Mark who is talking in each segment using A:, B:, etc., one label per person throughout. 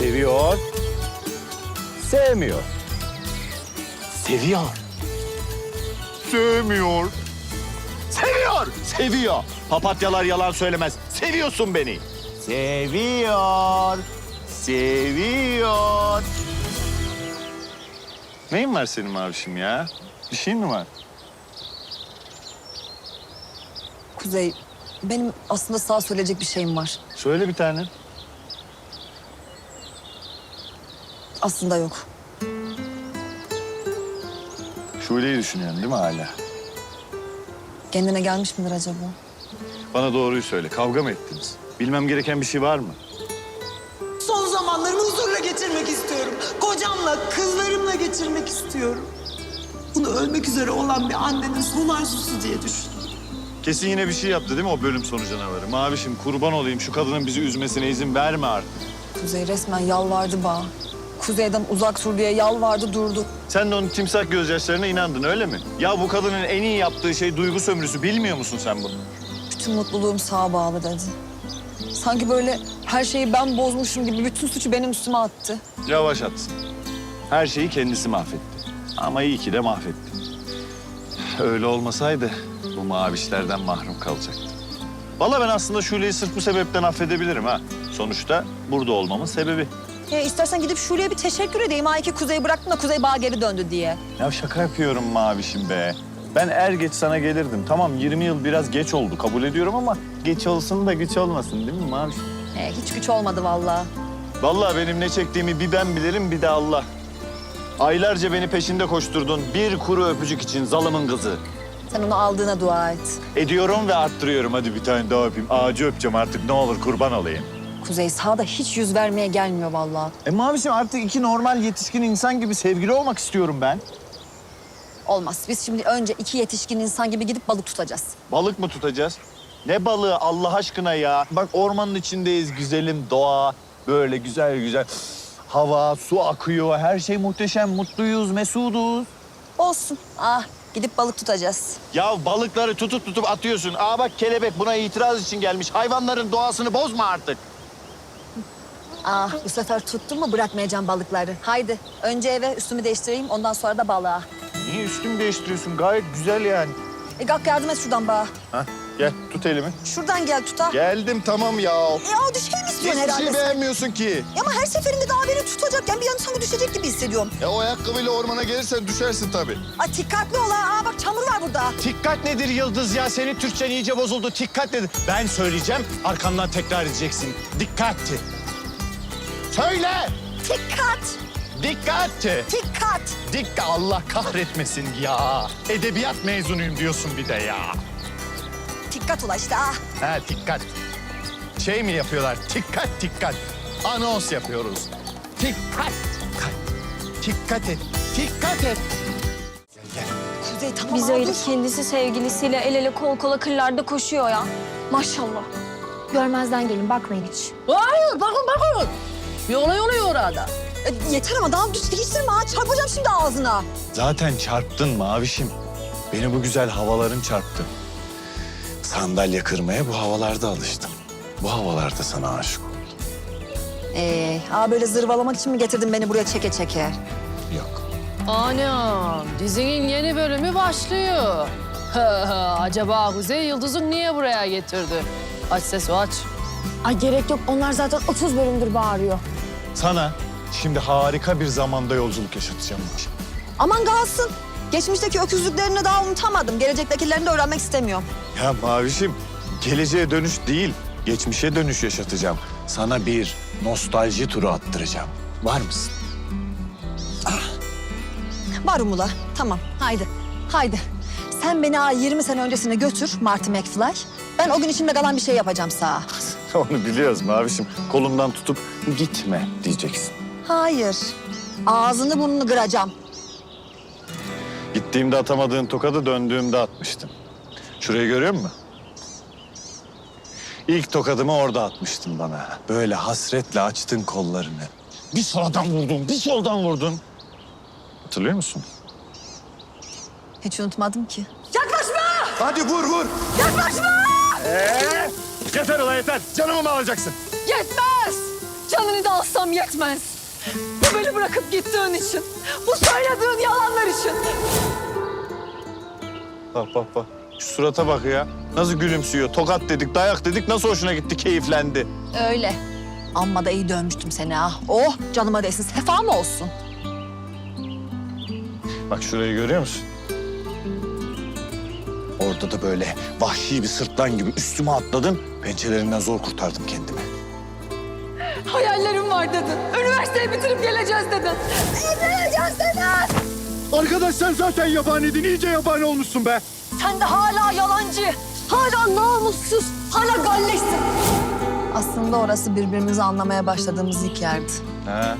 A: Seviyor. Sevmiyor. Seviyor. Sevmiyor. Seviyor. Seviyor. Papatyalar yalan söylemez. Seviyorsun beni. Seviyor. Seviyor. Neyin var senin mavişim ya? Bir şeyin mi var?
B: Kuzey, benim aslında sağ söyleyecek bir şeyim var.
A: Söyle bir tane.
B: Aslında yok.
A: Şule'yi düşünüyorsun değil mi hala?
B: Kendine gelmiş midir acaba?
A: Bana doğruyu söyle. Kavga mı ettiniz? Bilmem gereken bir şey var mı?
C: Son zamanlarımı huzurla geçirmek istiyorum. Kocamla, kızlarımla geçirmek istiyorum. Bunu ölmek üzere olan bir annenin son arzusu diye düşündüm.
A: Kesin yine bir şey yaptı değil mi o bölüm sonu canavarı? Mavişim kurban olayım şu kadının bizi üzmesine izin verme artık.
B: Kuzey resmen yalvardı bana. Kuzey'den uzak dur diye yalvardı durdu.
A: Sen de onun timsah gözyaşlarına inandın öyle mi? Ya bu kadının en iyi yaptığı şey duygu sömürüsü bilmiyor musun sen bunu?
B: Bütün mutluluğum sağa bağlı dedi. Sanki böyle her şeyi ben bozmuşum gibi bütün suçu benim üstüme attı.
A: Yavaş atsın. Her şeyi kendisi mahvetti. Ama iyi ki de mahvetti. Öyle olmasaydı bu mavişlerden mahrum kalacaktı. Vallahi ben aslında Şule'yi sırf bu sebepten affedebilirim ha. Sonuçta burada olmamın sebebi.
B: Ya istersen gidip Şule'ye bir teşekkür edeyim. Ha ki Kuzey'i bıraktın da Kuzey bağ geri döndü diye.
A: Ya şaka yapıyorum mavişim be. Ben er geç sana gelirdim. Tamam 20 yıl biraz geç oldu kabul ediyorum ama geç olsun da güç olmasın değil mi maviş?
B: Ee, hiç güç olmadı vallahi.
A: Vallahi benim ne çektiğimi bir ben bilirim bir de Allah. Aylarca beni peşinde koşturdun bir kuru öpücük için zalımın kızı.
B: Sen onu aldığına dua et.
A: Ediyorum ve arttırıyorum. Hadi bir tane daha öpeyim. Ağacı öpeceğim artık ne olur kurban olayım.
B: Kuzey sağda hiç yüz vermeye gelmiyor vallahi.
A: E mavişim artık iki normal yetişkin insan gibi sevgili olmak istiyorum ben.
B: Olmaz. Biz şimdi önce iki yetişkin insan gibi gidip balık tutacağız.
A: Balık mı tutacağız? Ne balığı Allah aşkına ya? Bak ormanın içindeyiz güzelim doğa. Böyle güzel güzel hava, su akıyor. Her şey muhteşem. Mutluyuz, mesuduz.
B: Olsun. Ah gidip balık tutacağız.
A: Ya balıkları tutup tutup atıyorsun. Aa bak kelebek buna itiraz için gelmiş. Hayvanların doğasını bozma artık.
B: Ah bu sefer tuttun mu bırakmayacağım balıkları. Haydi önce eve üstümü değiştireyim ondan sonra da balığa.
A: Niye üstümü değiştiriyorsun? Gayet güzel yani.
B: E kalk yardım et şuradan bağa.
A: Hah, gel tut elimi.
B: Şuradan gel tuta.
A: Geldim tamam ya.
B: E o düşey mi istiyorsun
A: Hiçbir
B: herhalde
A: şey beğenmiyorsun ki.
B: Ya ama her seferinde daha beni tutacakken bir yanı sanki düşecek gibi hissediyorum.
D: Ya o ayakkabıyla ormana gelirsen düşersin tabii.
B: Ay dikkatli ol ha. Aa, bak çamur var burada.
A: Dikkat nedir Yıldız ya? Senin Türkçen iyice bozuldu. Dikkat nedir? Ben söyleyeceğim, arkamdan tekrar edeceksin. Dikkat. Söyle.
B: Dikkat.
A: Dikkat.
B: Dikkat.
A: Dikkat. Allah kahretmesin ya. Edebiyat mezunuyum diyorsun bir de ya.
B: Dikkat ula işte ah.
A: Ha dikkat. Şey mi yapıyorlar? Dikkat dikkat. Anons yapıyoruz. Dikkat. Dikkat. Dikkat et. Dikkat et.
B: Kuzey tamam
E: Biz
B: ha,
E: öyle kendisi sevgilisiyle el ele kol kola kırlarda koşuyor ya. Maşallah. Görmezden gelin bakmayın hiç.
F: Hayır bakın bakın. Bir olay oluyor orada.
B: E, yeter ama daha düz ha. Çarpacağım şimdi ağzına.
A: Zaten çarptın mavişim. Beni bu güzel havaların çarptı. Sandalye kırmaya bu havalarda alıştım. Bu havalarda sana aşık oldum.
B: Ee, aa böyle zırvalamak için mi getirdin beni buraya çeke çeke?
A: Yok.
F: Anam dizinin yeni bölümü başlıyor. Acaba Kuzey Yıldız'ı niye buraya getirdi? Aç ses aç.
E: Ay gerek yok onlar zaten 30 bölümdür bağırıyor.
A: Sana şimdi harika bir zamanda yolculuk yaşatacağım.
B: Aman kalsın. Geçmişteki öküzlüklerini daha unutamadım. Gelecektekilerini de öğrenmek istemiyorum.
A: Ya Mavişim, geleceğe dönüş değil, geçmişe dönüş yaşatacağım. Sana bir nostalji turu attıracağım. Var mısın?
B: Varım ula. Tamam. Haydi. Haydi. Sen beni ha 20 sene öncesine götür Marty McFly. Ben o gün içimde kalan bir şey yapacağım sağa.
A: Onu biliyoruz Mavişim. Kolumdan tutup gitme diyeceksin.
B: Hayır. Ağzını burnunu kıracağım.
A: Gittiğimde atamadığın tokadı döndüğümde atmıştım. Şurayı görüyor musun? İlk tokadımı orada atmıştın bana. Böyle hasretle açtın kollarını. Bir sağdan vurdun, bir soldan vurdun. Hatırlıyor musun?
B: Hiç unutmadım ki.
D: Hadi vur vur.
A: Yeter ulan yeter. Canımı mı alacaksın?
F: Yetmez!
B: Canını da alsam yetmez. Bu beni bırakıp gittiğin için, bu söylediğin yalanlar için.
A: Bak bak bak. Şu surata bak ya. Nasıl gülümsüyor. Tokat dedik, dayak dedik. Nasıl hoşuna gitti, keyiflendi.
B: Öyle. Amma da iyi dönmüştüm seni ha. Oh canıma değsin, sefa mı olsun?
A: Bak şurayı görüyor musun? Orada da böyle vahşi bir sırtlan gibi üstüme atladın. Pençelerinden zor kurtardım kendimi.
B: Hayallerim var dedin. Üniversiteyi bitirip geleceğiz dedin. Evleneceğiz dedin.
D: Arkadaş sen zaten yabaniydin. iyice yabani olmuşsun be.
B: Sen de hala yalancı, hala namussuz, hala galleşsin. Aslında orası birbirimizi anlamaya başladığımız ilk yerdi.
A: He.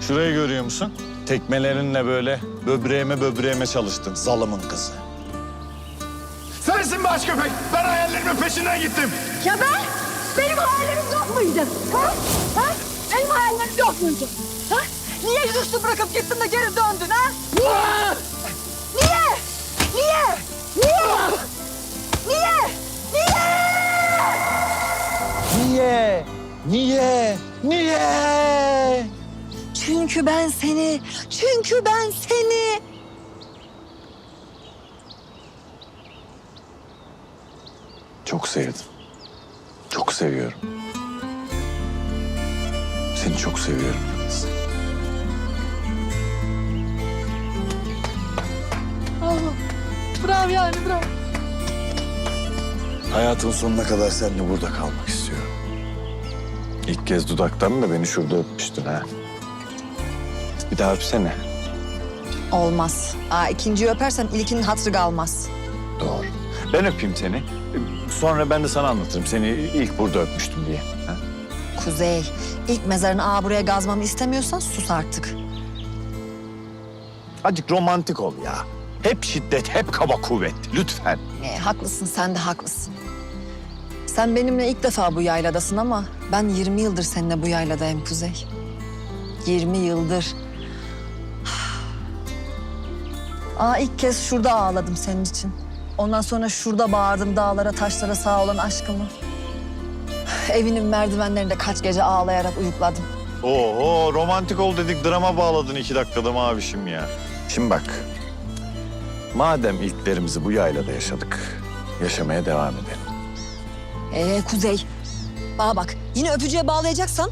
A: Şurayı görüyor musun? Tekmelerinle böyle böbreğime böbreğime çalıştın. Zalımın kızı.
D: Sensin baş köpek. Ben hayallerimin peşinden gittim.
B: Ya ben? Benim hayallerim yok muydu? Ha? Ha? Benim hayallerim yok muydu? Ha? Niye yüzüstü bırakıp gittin de geri döndün ha? Niye? Niye? Niye? Niye? Niye?
A: Niye? Niye? Niye?
B: Çünkü ben seni, çünkü ben seni.
A: Çok sevdim. Çok seviyorum. Seni çok seviyorum.
B: Bravo yani bravo.
A: Hayatımın sonuna kadar seninle burada kalmak istiyorum. İlk kez dudaktan da beni şurada öpmüştün ha. Bir daha öpsene.
B: Olmaz. Aa, ikinciyi öpersem ilkinin hatırı kalmaz.
A: Doğru. Ben öpeyim seni. Sonra ben de sana anlatırım seni ilk burada öpmüştüm diye. Ha?
B: Kuzey, ilk mezarını aa buraya gazmamı istemiyorsan sus artık.
A: Azıcık romantik ol ya. Hep şiddet, hep kaba kuvvet. Lütfen.
B: Ee, haklısın, sen de haklısın. Sen benimle ilk defa bu yayladasın ama ben 20 yıldır seninle bu yayladayım Kuzey. 20 yıldır. Aa ilk kez şurada ağladım senin için. Ondan sonra şurada bağırdım dağlara taşlara sağ olan aşkımı. Evinin merdivenlerinde kaç gece ağlayarak uyukladım.
A: Oho romantik ol dedik drama bağladın iki dakikada mavişim ya. Şimdi bak. Madem ilklerimizi bu yaylada yaşadık, yaşamaya devam edelim.
B: Ee Kuzey, bana bak yine öpücüğe bağlayacaksan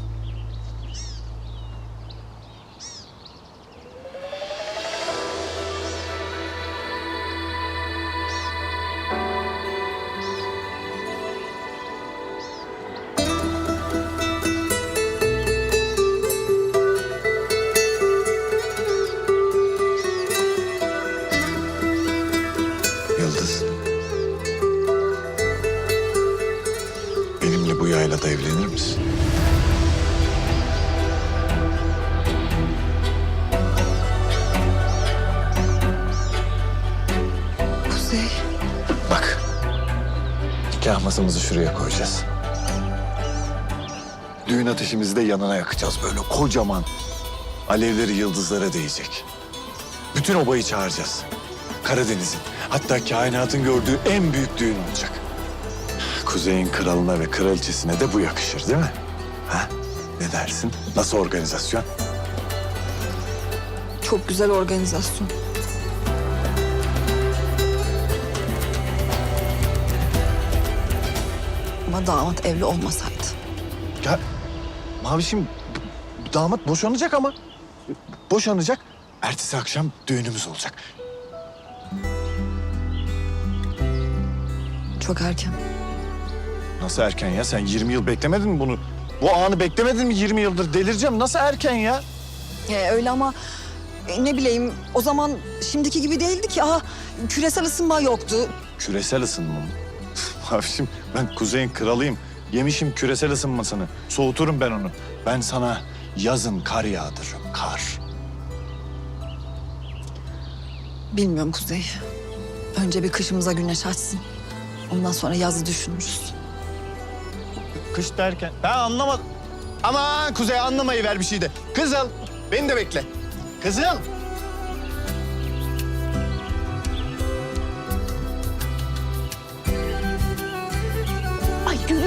A: masamızı şuraya koyacağız. Düğün ateşimizi de yanına yakacağız böyle kocaman. Alevleri yıldızlara değecek. Bütün obayı çağıracağız. Karadeniz'in hatta kainatın gördüğü en büyük düğün olacak. Kuzey'in kralına ve kraliçesine de bu yakışır değil mi? Ha? Ne dersin? Nasıl organizasyon?
B: Çok güzel organizasyon. Ama damat evli olmasaydı.
A: Ya Mavişim damat boşanacak ama boşanacak. Ertesi akşam düğünümüz olacak.
B: Çok erken.
A: Nasıl erken ya? Sen 20 yıl beklemedin mi bunu? Bu anı beklemedin mi 20 yıldır? Delireceğim. Nasıl erken ya?
B: Ee, öyle ama e, ne bileyim o zaman şimdiki gibi değildi ki. Aha, küresel ısınma yoktu.
A: Küresel ısınma mı? Mavişim ben kuzeyin kralıyım. Yemişim küresel ısınmasını. Soğuturum ben onu. Ben sana yazın kar yağdırırım. Kar.
B: Bilmiyorum Kuzey. Önce bir kışımıza güneş açsın. Ondan sonra yazı düşünürüz.
A: Kış derken? Ben anlamadım. Aman Kuzey anlamayı ver bir şey de. Kızıl beni de bekle. Kızıl.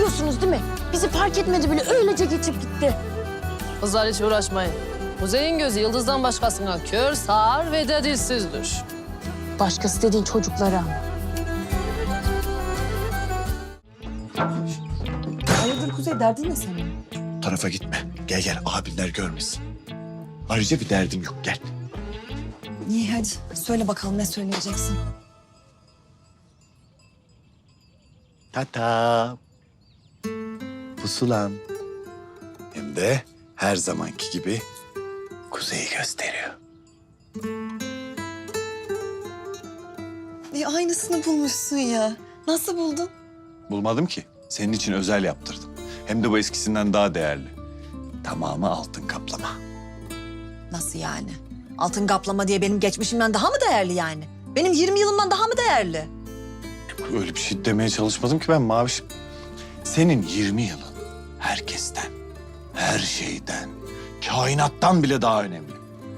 E: Görüyorsunuz değil mi? Bizi fark etmedi bile öylece geçip gitti.
F: Kızlar hiç uğraşmayın. Kuzey'in gözü yıldızdan başkasına kör, sağır ve de dilsizdir.
E: Başkası dediğin çocuklara ama.
B: Hayırdır Kuzey derdin ne senin?
A: Bu tarafa gitme. Gel gel abinler görmesin. Ayrıca bir derdim yok gel.
B: İyi hadi söyle bakalım ne söyleyeceksin.
A: Tata. Pusulam. Hem de her zamanki gibi kuzeyi gösteriyor.
B: E, aynısını bulmuşsun ya. Nasıl buldun?
A: Bulmadım ki. Senin için özel yaptırdım. Hem de bu eskisinden daha değerli. Tamamı altın kaplama.
B: Nasıl yani? Altın kaplama diye benim geçmişimden daha mı değerli yani? Benim 20 yılımdan daha mı değerli?
A: Öyle bir şey demeye çalışmadım ki ben Maviş. Senin 20 yılın herkesten, her şeyden, kainattan bile daha önemli.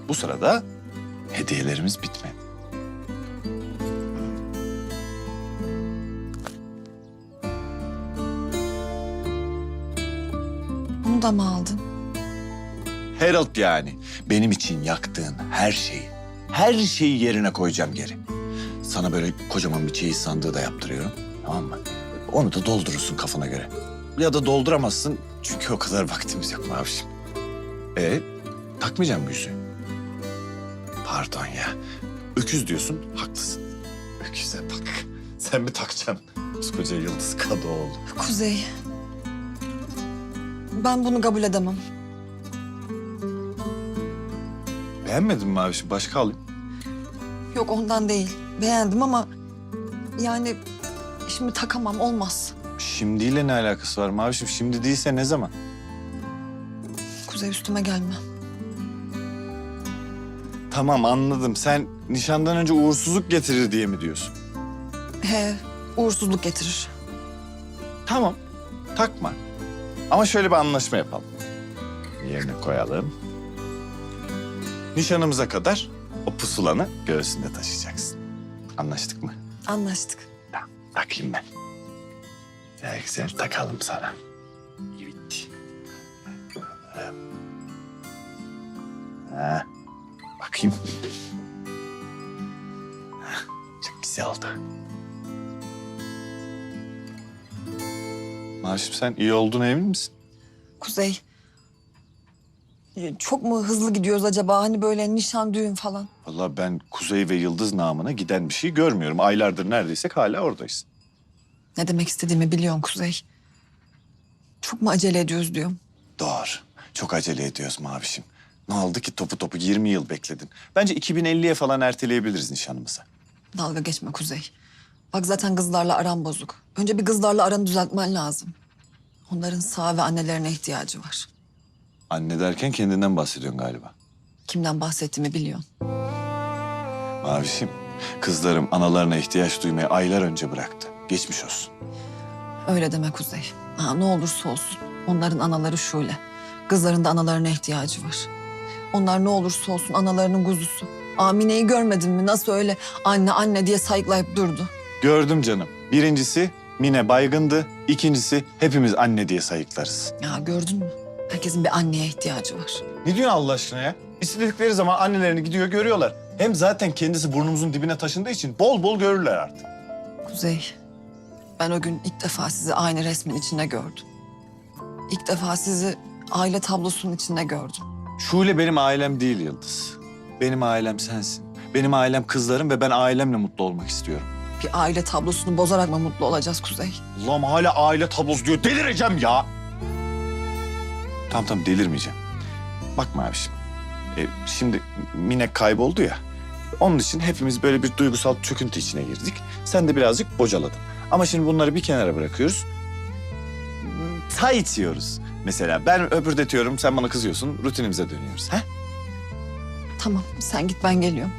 A: Bu sırada hediyelerimiz bitmedi.
B: Bunu da mı aldın?
A: Herald yani. Benim için yaktığın her şeyi, her şeyi yerine koyacağım geri. Sana böyle kocaman bir çeyiz sandığı da yaptırıyorum. Tamam mı? Onu da doldurursun kafana göre. Ya da dolduramazsın çünkü o kadar vaktimiz yok Mavişim. E takmayacağım bu yüzüğü. Pardon ya. Öküz diyorsun, haklısın. Öküze bak. Sen mi takacaksın? Koskoca Yıldız Kadıoğlu.
B: Kuzey. Ben bunu kabul edemem.
A: Beğenmedin mi Mavişim? Başka alayım.
B: Yok ondan değil. Beğendim ama yani şimdi takamam olmaz.
A: Şimdiyle ne alakası var Mavişim? Şimdi değilse ne zaman?
B: Kuzey üstüme gelme.
A: Tamam anladım. Sen nişandan önce uğursuzluk getirir diye mi diyorsun?
B: He, uğursuzluk getirir.
A: Tamam. Takma. Ama şöyle bir anlaşma yapalım. Yerine koyalım. Nişanımıza kadar o pusulanı göğsünde taşıyacaksın. Anlaştık mı?
B: Anlaştık.
A: Tamam. Takayım ben. Güzel güzel takalım sana. Evet. Ha. Bakayım. Ha, Çok güzel oldu. Maşim sen iyi olduğuna emin misin?
B: Kuzey. e, Çok mu hızlı gidiyoruz acaba? Hani böyle nişan, düğün falan.
A: Vallahi ben Kuzey ve Yıldız namına giden bir şey görmüyorum. Aylardır neredeyse hala oradayız.
B: Ne demek istediğimi biliyorsun Kuzey. Çok mu acele ediyoruz diyorum.
A: Doğru. Çok acele ediyoruz Mavişim. Ne oldu ki topu topu 20 yıl bekledin. Bence 2050'ye falan erteleyebiliriz nişanımızı.
B: Dalga geçme Kuzey. Bak zaten kızlarla aran bozuk. Önce bir kızlarla aranı düzeltmen lazım. Onların sağ ve annelerine ihtiyacı var.
A: Anne derken kendinden bahsediyorsun galiba.
B: Kimden bahsettiğimi biliyorsun.
A: Mavişim, kızlarım analarına ihtiyaç duymayı aylar önce bıraktı. Geçmiş olsun.
B: Öyle deme Kuzey. Ha, ne olursa olsun. Onların anaları şöyle. Kızların da analarına ihtiyacı var. Onlar ne olursa olsun analarının kuzusu. Amine'yi görmedin mi? Nasıl öyle anne anne diye sayıklayıp durdu.
A: Gördüm canım. Birincisi Mine baygındı. İkincisi hepimiz anne diye sayıklarız.
B: Ya gördün mü? Herkesin bir anneye ihtiyacı var.
A: Ne diyorsun Allah aşkına ya? İstedikleri zaman annelerini gidiyor görüyorlar. Hem zaten kendisi burnumuzun dibine taşındığı için bol bol görürler artık.
B: Kuzey, ben o gün ilk defa sizi aynı resmin içinde gördüm. İlk defa sizi aile tablosunun içinde gördüm.
A: Şule benim ailem değil Yıldız. Benim ailem sensin. Benim ailem kızlarım ve ben ailemle mutlu olmak istiyorum.
B: Bir aile tablosunu bozarak mı mutlu olacağız Kuzey?
A: Allah'ım hala aile tablosu diyor. Delireceğim ya. Tamam tamam delirmeyeceğim. Bakma abiciğim. E, şimdi Mine kayboldu ya. Onun için hepimiz böyle bir duygusal çöküntü içine girdik. Sen de birazcık bocaladın. Ama şimdi bunları bir kenara bırakıyoruz. Çay içiyoruz. Mesela ben öpürdetiyorum, sen bana kızıyorsun. Rutinimize dönüyoruz. He?
B: Tamam, sen git ben geliyorum.